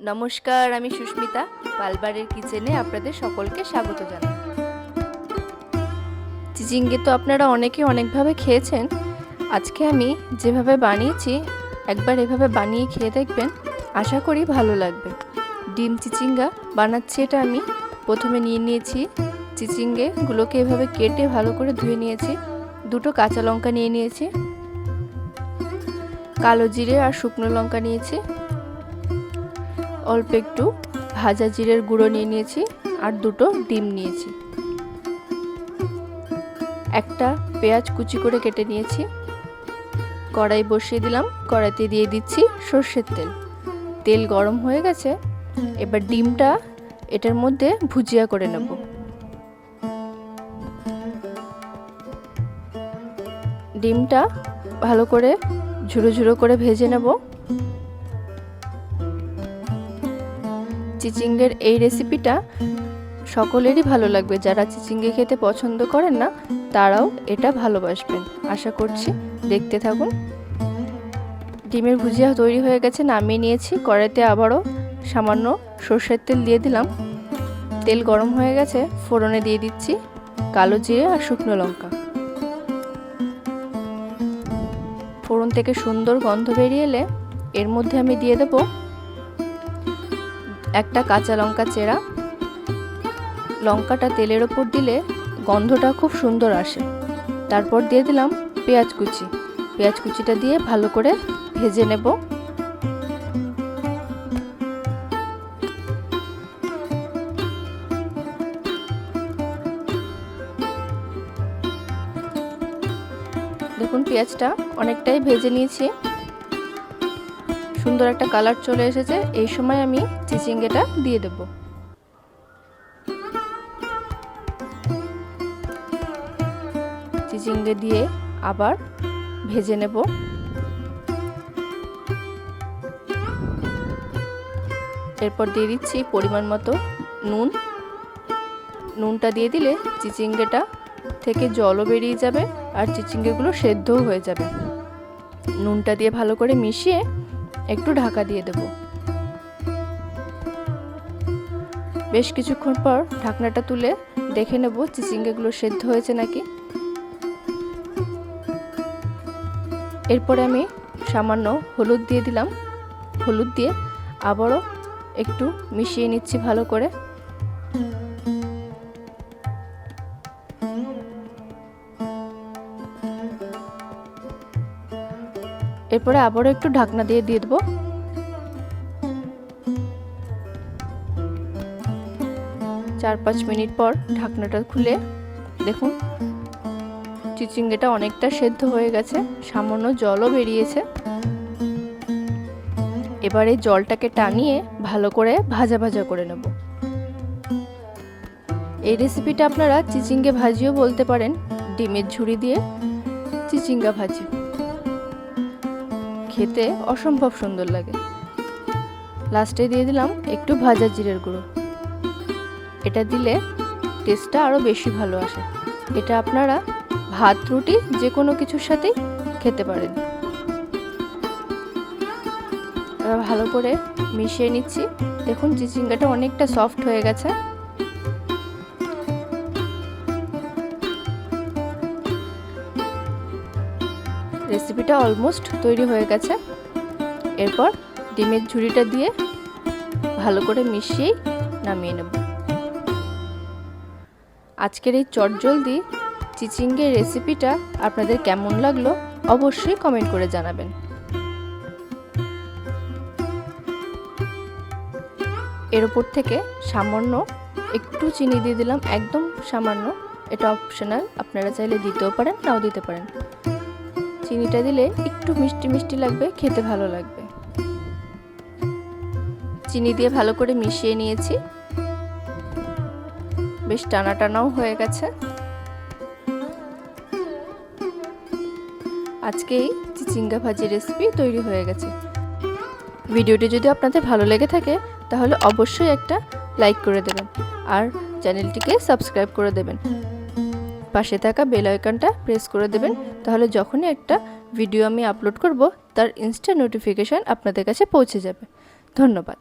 নমস্কার, আমি সুস্মিতা পালবারের কিচেনে আপনাদের সকলকে স্বাগত জানাই। চিচিঙ্গে তো আপনারা অনেকে অনেকভাবে খেয়েছেন। আজকে আমি যেভাবে বানিয়েছি, একবার এভাবে বানিয়ে খেয়ে দেখবেন, আশা করি ভালো লাগবে। ডিম চিচিঙ্গা বানাচ্ছি এটা আমি। প্রথমে নিয়ে নিয়েছি চিচিঙ্গেগুলোকে এভাবে কেটে ভালো করে ধুয়ে নিয়েছি। দুটো কাঁচা লঙ্কা নিয়ে নিয়েছি। কালো জিরে আর শুকনো লঙ্কা নিয়েছি। অল্প একটু ভাজা জিরের গুঁড়ো নিয়ে নিয়েছি আর দুটো ডিম নিয়েছি। একটা পেঁয়াজ কুচি করে কেটে নিয়েছি। কড়াই বসিয়ে দিলাম, কড়াইতে দিয়ে দিচ্ছি সর্ষের তেল। তেল গরম হয়ে গেছে, এবার ডিমটা এটার মধ্যে ভুজিয়া করে নেব। ডিমটা ভালো করে ঝুরো ঝুরো করে ভেজে নেব। চিচিঙ্গের এই রেসিপিটা সকলেরই ভালো লাগবে। যারা চিচিঙ্গে খেতে পছন্দ করেন না, তারাও এটা ভালোবাসবেন। আশা করছি দেখতে থাকুন। ডিমের ভুজিয়া তৈরি হয়ে গেছে, নামিয়ে নিয়েছি। কড়াইতে আবারও সামান্য সর্ষের তেল দিয়ে দিলাম। তেল গরম হয়ে গেছে, ফোড়নে দিয়ে দিচ্ছি কালো জিরে আর শুকনো লঙ্কা। ফোড়ন থেকে সুন্দর গন্ধ বেরিয়ে এলে এর মধ্যে আমি দিয়ে দেবো একটা কাঁচা লঙ্কা চেরা। লঙ্কাটা তেলের ওপর দিলে গন্ধটা খুব সুন্দর আসে। তারপর দিয়ে দিলাম পেঁয়াজ কুচি। পেঁয়াজ কুচিটা দিয়ে ভালো করে ভেজে নেব। দেখুন, পেঁয়াজটা অনেকটাই ভেজে নিয়েছি। সুন্দর একটা কালার চলে এসেছে। এই সময় আমি চিচিঙ্গেটা দিয়ে দেব। চিচিঙ্গে দিয়ে আবার ভেজে নেব। এরপর দিয়ে দিচ্ছি পরিমাণ মতো নুন। নুনটা দিয়ে দিলে চিচিঙ্গেটা থেকে জলও বেরিয়ে যাবে আর চিচিঙ্গেগুলো সেদ্ধও হয়ে যাবে। নুনটা দিয়ে ভালো করে মিশিয়ে একটু ঢাকা দিয়ে দেব। বেশ কিছুক্ষণ পর ঢাকনাটা তুলে দেখে নেব চিচিঙ্গাগুলো সেদ্ধ হয়েছে নাকি। এরপরে আমি সামান্য হলুদ দিয়ে দিলাম। হলুদ দিয়ে আবারও একটু মিশিয়ে নিচ্ছি ভালো করে। এরপরে আবারও একটু ঢাকনা দিয়ে দিয়ে দেবো। চার পাঁচ মিনিট পর ঢাকনাটা খুলে দেখুন, চিচিঙ্গেটা অনেকটা সেদ্ধ হয়ে গেছে, সামান্য জলও বেরিয়েছে। এবারে জলটাকে টানিয়ে ভালো করে ভাজা ভাজা করে নেব। এই রেসিপিটা আপনারা চিচিঙ্গে ভাজিও বলতে পারেন, ডিমের ঝুড়ি দিয়ে চিচিঙ্গা ভাজি। খেতে অসম্ভব সুন্দর লাগে। লাস্টে দিয়ে দিলাম একটু ভাজা জিরের গুঁড়ো। এটা দিলে টেস্টটা আরও বেশি ভালো আসে। এটা আপনারা ভাত, রুটি যে কোনো কিছুর সাথেই খেতে পারেন। ভালো করে মিশিয়ে নিচ্ছি। দেখুন, চিচিঙ্গাটা অনেকটা সফট হয়ে গেছে। রেসিপিটা অলমোস্ট তৈরি হয়ে গেছে। এরপর ডিমের ঝুড়িটা দিয়ে ভালো করে মিশিয়েই নামিয়ে নেব। আজকের এই চটজলদি চিচিঙ্গের রেসিপিটা আপনাদের কেমন লাগল অবশ্যই কমেন্ট করে জানাবেন। এর ওপর থেকে সামান্য একটু চিনি দিয়ে দিলাম, একদম সামান্য। এটা অপশনাল আপনারা চাইলে দিতেও পারেন, নাও দিতে পারেন। চিনিটা দিলে একটু মিষ্টি মিষ্টি লাগবে, খেতে ভালো লাগবে। চিনি দিয়ে ভালো করে মিশিয়ে নিয়েছি। বেশ টানা টানাও হয়ে গেছে। আজকেই চিচিঙ্গা ভাজি রেসিপি তৈরি হয়ে গেছে। ভিডিওটি যদি আপনাদের ভালো লেগে থাকে, তাহলে অবশ্যই একটা লাইক করে দেবেন আর চ্যানেলটিকে সাবস্ক্রাইব করে দেবেন। পাশে থাকা বেল আইকনটা প্রেস করে দেবেন তাহলে যখনই একটা ভিডিও আমি আপলোড করব, তার ইনস্টা নোটিফিকেশান আপনাদের কাছে পৌঁছে যাবে। ধন্যবাদ।